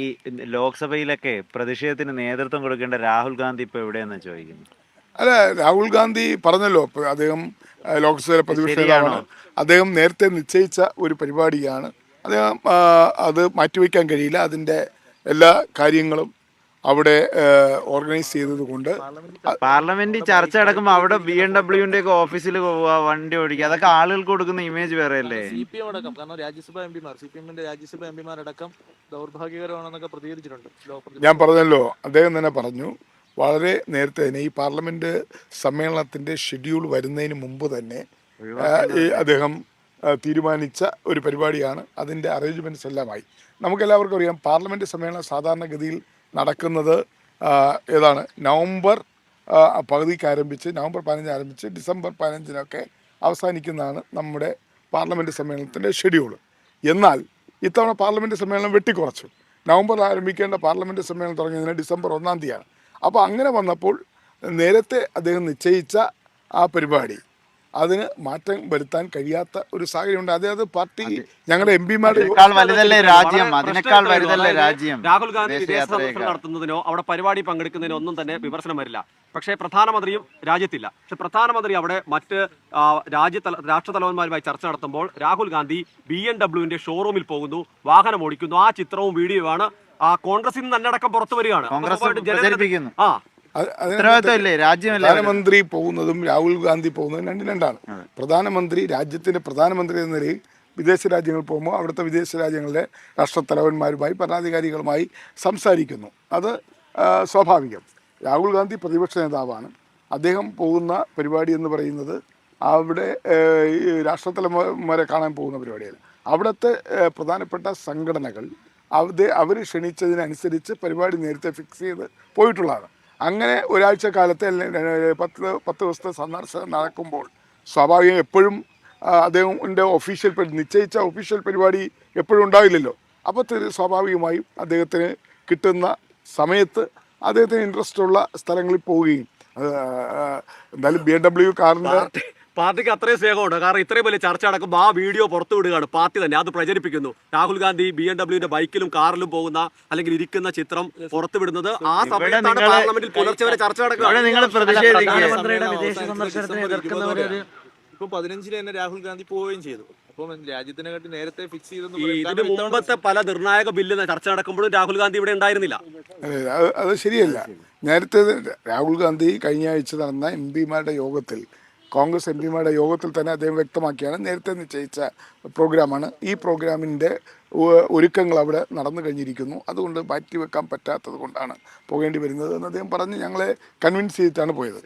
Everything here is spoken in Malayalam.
ഈ ലോക്സഭയിലൊക്കെ പ്രതിഷേധത്തിന് നേതൃത്വം കൊടുക്കേണ്ട രാഹുൽ ഗാന്ധി ഇപ്പൊ എവിടെയെന്ന് ചോദിക്കുന്നു അല്ല രാഹുൽ ഗാന്ധി പറഞ്ഞല്ലോ അദ്ദേഹം ലോക്സഭയിലെ പ്രതിപക്ഷ നേതാവാണ്. അദ്ദേഹം നേരത്തെ നിശ്ചയിച്ച ഒരു പരിപാടിയാണ്. അദ്ദേഹം അത് മാറ്റിവെക്കാൻ കഴിയില്ല. അതിന്റെ എല്ലാ കാര്യങ്ങളും അവിടെ ഓർഗനൈസ് ചെയ്തത് കൊണ്ട് പാർലമെന്റ് ചർച്ച നടക്കുമ്പോ അവിടെ ബി എം ഡബ്ല്യുവിന്റെ ഒക്കെ ഓഫീസിൽ പോവുക വണ്ടി ഓടിക്കുക അതൊക്കെ ആളുകൾക്ക് കൊടുക്കുന്ന ഇമേജ് വേറെ അല്ലേ സി പി എം അടക്കം കാരണം രാജ്യസഭാ എം പിമാർ സി പി എമ്മിന്റെ രാജ്യസഭാ എം പിമാരടക്കം ദൗർഭാഗ്യകരമാണെന്നൊക്കെ പ്രതികരിച്ചിട്ടുണ്ട്. ഞാൻ പറഞ്ഞല്ലോ അദ്ദേഹം തന്നെ പറഞ്ഞു വളരെ നേരത്തെ തന്നെ ഈ പാർലമെന്റ് സമ്മേളനത്തിന്റെ ഷെഡ്യൂൾ വരുന്നതിന് മുമ്പ് തന്നെ ഈ അദ്ദേഹം തീരുമാനിച്ച ഒരു പരിപാടിയാണ്. അതിന്റെ അറേഞ്ച്മെന്റ്സ് എല്ലാമായി. നമുക്കെല്ലാവർക്കും അറിയാം പാർലമെന്റ് സമ്മേളനം സാധാരണഗതിയിൽ നടക്കുന്നത് ഏതാണ് നവംബർ പകുതിക്ക് ആരംഭിച്ച് നവംബർ പതിനഞ്ച് ആരംഭിച്ച് ഡിസംബർ പതിനഞ്ചിനൊക്കെ അവസാനിക്കുന്നതാണ് നമ്മുടെ പാർലമെന്റ് സമ്മേളനത്തിന്റെ ഷെഡ്യൂൾ. എന്നാൽ ഇത്തവണ പാർലമെന്റ് സമ്മേളനം വെട്ടിക്കുറച്ചു. നവംബർ ആരംഭിക്കേണ്ട പാർലമെന്റ് സമ്മേളനം തുടങ്ങിയതിന് ഡിസംബർ ഒന്നാം തീയതിയാണ്. അപ്പോൾ അങ്ങനെ വന്നപ്പോൾ നേരത്തെ അദ്ദേഹം നിശ്ചയിച്ച ആ പരിപാടി അതിന് മാറ്റം വരുത്താൻ കഴിയാത്ത ഒരു സാഹചര്യമുണ്ട് അതായത് പാർട്ടി ഞങ്ങളുടെ എം പിമാരുടെ വലുതല്ലേ രാജ്യം? അതിനേക്കാൾ വലുതല്ലേ രാജ്യം? രാഹുൽ ഗാന്ധി വിദേശ. സന്ദർശനം നടത്തുന്നതിനോ അവിടെ പരിപാടി പങ്കെടുക്കുന്നതിനോ ഒന്നും തന്നെ വിമർശനം വരില്ല. പക്ഷേ പ്രധാനമന്ത്രിയും രാജ്യത്തില്ല. പക്ഷെ പ്രധാനമന്ത്രി അവിടെ മറ്റ് രാജ്യ രാജ്യതല രാഷ്ട്രതലവന്മാരുമായി ചർച്ച നടത്തുമ്പോൾ രാഹുൽ ഗാന്ധി ബി എം ഡബ്ല്യുവിന്റെ ഷോറൂമിൽ പോകുന്നു വാഹനം ഓടിക്കുന്നു. ആ ചിത്രവും വീഡിയോയുമാണ് ആ കോൺഗ്രസിൽ നിന്ന് തന്നെ അടക്കം പുറത്തു വരികയാണ്. ആ ഉത്തരവാദിത്തമല്ലേ? രാജ്യമല്ല പ്രധാനമന്ത്രി പോകുന്നതും രാഹുൽ ഗാന്ധി പോകുന്നതും രണ്ടും രണ്ടാണ്. പ്രധാനമന്ത്രി രാജ്യത്തിന്റെ പ്രധാനമന്ത്രി എന്ന നിലയിൽ വിദേശ രാജ്യങ്ങൾ പോകുമ്പോൾ അവിടുത്തെ വിദേശ രാജ്യങ്ങളിലെ രാഷ്ട്രത്തലവന്മാരുമായി ഭരണാധികാരികളുമായി സംസാരിക്കുന്നു. അത് സ്വാഭാവികം. രാഹുൽ ഗാന്ധി പ്രതിപക്ഷ നേതാവാണ്. അദ്ദേഹം പോകുന്ന പരിപാടി എന്ന് പറയുന്നത് അവിടെ രാഷ്ട്രത്തലവന്മാരെ കാണാൻ പോകുന്ന പരിപാടിയല്ല. അവിടുത്തെ പ്രധാനപ്പെട്ട സംഘടനകൾ അവരെ അവർ ക്ഷണിച്ചതിനനുസരിച്ച് പരിപാടി നേരത്തെ ഫിക്സ് ചെയ്ത് പോയിട്ടുള്ളതാണ്. അങ്ങനെ ഒരാഴ്ച കാലത്തെ പത്ത് പത്ത് ദിവസത്തെ സന്ദർശനം നടക്കുമ്പോൾ സ്വാഭാവികം എപ്പോഴും അദ്ദേഹത്തിന്റെ ഒഫീഷ്യൽ നിശ്ചയിച്ച ഒഫീഷ്യൽ പരിപാടി എപ്പോഴും ഉണ്ടാവില്ലല്ലോ. അപ്പോൾ സ്വാഭാവികമായും അദ്ദേഹത്തിന് കിട്ടുന്ന സമയത്ത് അദ്ദേഹത്തിന് ഇൻട്രസ്റ്റ് ഉള്ള സ്ഥലങ്ങളിൽ പോവുകയും എന്തായാലും ബി എം ഡബ്ല്യു കാറിന്റെ പാർട്ടിക്ക് അത്രയും സ്നേഹമുണ്ട്. കാരണം ഇത്രയും വലിയ ചർച്ച നടക്കുമ്പോൾ ആ വീഡിയോ പുറത്തു വിടുകയാണ്. പാർട്ടി തന്നെ അത് പ്രചരിപ്പിക്കുന്നു. രാഹുൽ ഗാന്ധി ബി എം ഡബ്ല്യുവിന്റെ ബൈക്കിലും കാറിലും പോകുന്ന അല്ലെങ്കിൽ ഇരിക്കുന്ന ചിത്രം പുറത്തു വിടുന്നത് ആ സമയത്താണ് പാർലമെന്റിൽ പുലർച്ചെ വരെ ചർച്ച ഇവിടെ നടക്കുക ഇപ്പൊ പതിനഞ്ചിന് തന്നെ രാഹുൽ ഗാന്ധി പോവുകയും ചെയ്തു. അപ്പം രാജ്യത്തിനെക്കാട്ടി നേരത്തെ ഫിക്സ് ചെയ്തെന്ന് ഇതിന് മുമ്പത്തെ പല നിർണായക ബില്ല് ചർച്ച നടക്കുമ്പോഴും രാഹുൽ ഗാന്ധി ഇവിടെ ഉണ്ടായിരുന്നില്ല. അത് അത് ശരിയല്ല. നേരത്തെ രാഹുൽ ഗാന്ധി കഴിഞ്ഞ ആഴ്ച നടന്ന എം പിമാരുടെ യോഗത്തിൽ കോൺഗ്രസ് എം പിമാരുടെ യോഗത്തിൽ തന്നെ അദ്ദേഹം വ്യക്തമാക്കിയാണ് നേരത്തെ നിശ്ചയിച്ച പ്രോഗ്രാമാണ്. ഈ പ്രോഗ്രാമിന്റെ ഒരുക്കങ്ങൾ അവിടെ നടന്നു കഴിഞ്ഞിരിക്കുന്നു. അതുകൊണ്ട് മാറ്റിവെക്കാൻ പറ്റാത്തത് കൊണ്ടാണ് പോകേണ്ടി വരുന്നത് എന്ന് അദ്ദേഹം പറഞ്ഞ്. ഞങ്ങളെ കൺവിൻസ് ചെയ്തിട്ടാണ് പോയത്.